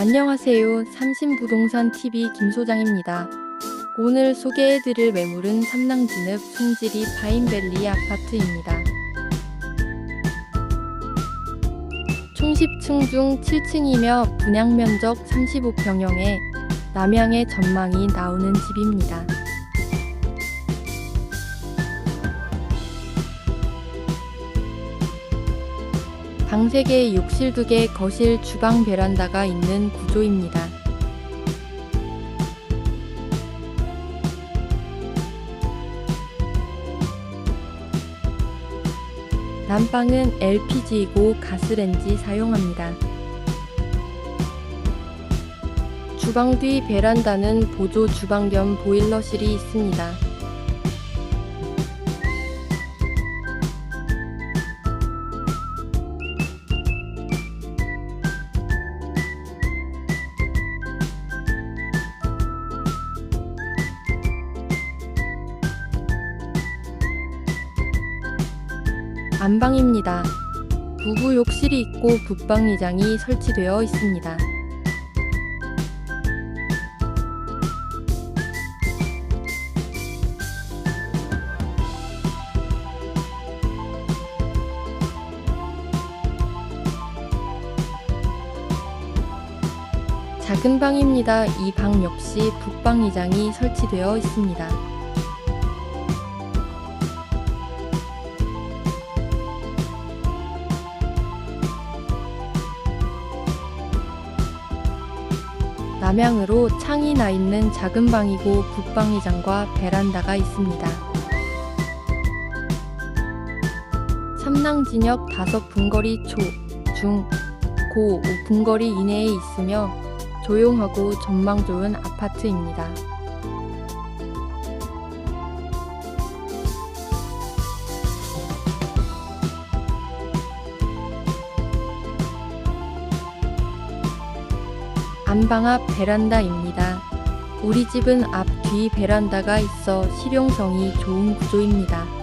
안녕하세요. 삼신부동산 TV 김소장입니다. 오늘 소개해드릴 매물은 삼랑진읍 송지리 파인밸리 아파트입니다. 총 10층 중 7층이며 분양 면적 35평형에 남향의 전망이 나오는 집입니다. 방 3개, 욕실 2개, 거실, 주방, 베란다가 있는 구조입니다. 난방은 LPG이고 가스렌지 사용합니다. 주방 뒤 베란다는 보조 주방 겸 보일러실이 있습니다. 안방입니다. 부부 욕실이 있고 붙방의장이 설치되어 있습니다. 작은 방입니다. 이 방 역시 붙방의장이 설치되어 있습니다. 남향으로 창이 나 있는 작은 방이고 붙방의장과 베란다가 있습니다. 삼랑 진역 다섯 분거리 초, 중, 고 5분거리 이내에 있으며 조용하고 전망 좋은 아파트입니다. 안방 앞 베란다입니다. 우리 집은 앞 뒤 베란다가 있어 실용성이 좋은 구조입니다.